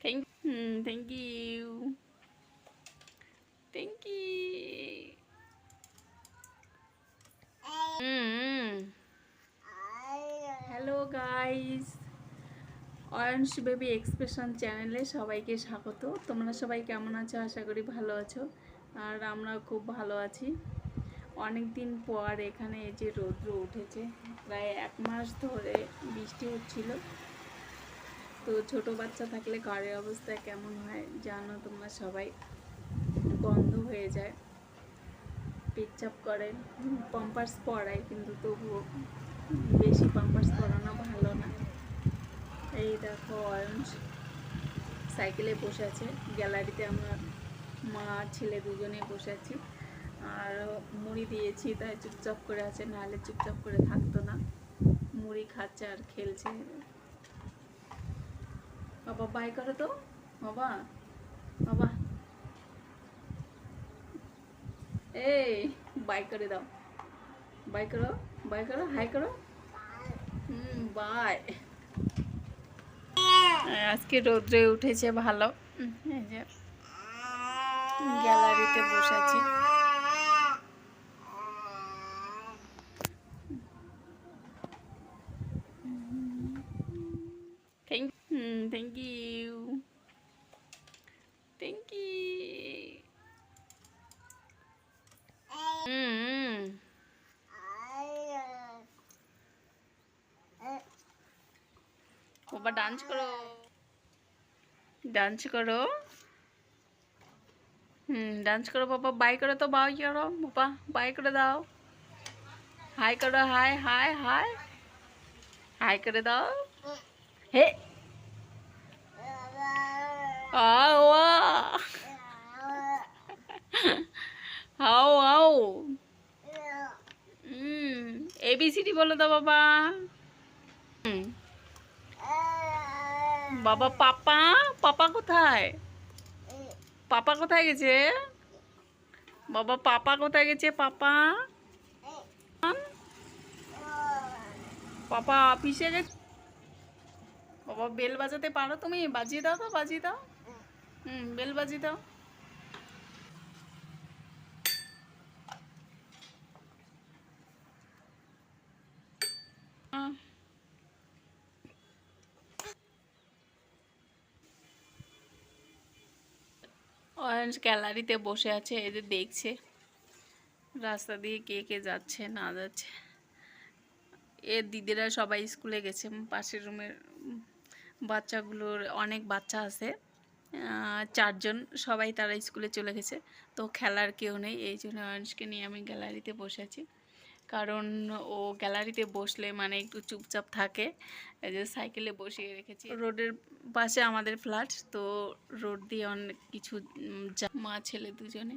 Thank, hmm, thank you. Thank you. Hmm. Hello guys Ayan's baby expression চ্যানেলে সবাইকে স্বাগত। তোমরা সবাই কেমন আছো? আশা করি ভালো আছো। আর আমরা খুব ভালো আছি। অনেক দিন পর এখানে এই যে রৌদ্র উঠেছে প্রায় এক মাস ধরে বৃষ্টি হচ্ছিল। তো ছোট বাচ্চা থাকলে ঘরের অবস্থা কেমন হয় জানো তোমরা সবাই? বন্ধ হয়ে যায়, পেচ্ছাপ করে পাম্পার্স পরায় কিন্তু তবুও বেশি পাম্পার্স পরানো ভালো না। এই দেখো অয়ঞ্জ সাইকেলে বসে আছে, গ্যালারিতে আমরা মা, ছেলে দুজনেই বসে আছি। আর মুড়ি দিয়েছি, তাই চুপচাপ করে আছে, নাহলে চুপচাপ করে থাকতো না। মুড়ি খাচ্ছে আর খেলছে। বাবা বাই করো তো। বাবা বাবা। এই বাই করে দাও। বাই করো বাই করো হাই করো। হুম বাই। আজকে রৌদ্রে উঠেছে ভালো। এই যে। গ্যালারিতে বসে আছি। বাবা ডান্স করো। ডান্স করো। হুম ডান্স করো বাবা বাই করো তো বাই করো বাবা বাই করে দাও। হাই করো হাই হাই হাই হাই করে দাও। হে। হাও হাও এবিসিডি বলো তো বাবা হুম। বাবা, পাপা? পাপা কোথায়? পাপা কোথায় গেছে? বাবা, পাপা কোথায় গেছে, পাপা? পাপা, অফিসে গেছে? বাবা, বেল বাজাতে পারো তুমি? বাজিয়ে দাও তো, বাজিয়ে দাও। হুম, বেল বাজিয়ে দাও। অরেঞ্জ গ্যালারিতে বসে আছে এদের দেখছে। রাস্তা দিয়ে কে কে যাচ্ছে, না যাচ্ছে। এর দিদিরা সবাই স্কুলে গেছে, পাশের রুমের বাচ্চাগুলোর অনেক বাচ্চা আছে। চারজন সবাই তারা স্কুলে চলে গেছে। তো খেলার কেউ নেই, এই জন্য অরেঞ্জকে নিয়ে আমি গ্যালারিতে বসে আছি। কারণ ও গ্যালারিতে বসলে মানে একটু চুপচাপ থাকে। যে সাইকেলে বসিয়ে রেখেছি। রোডের পাশে আমাদের ফ্ল্যাট, তো রোড দিয়ে অনেক কিছু মা, ছেলে দুজনে।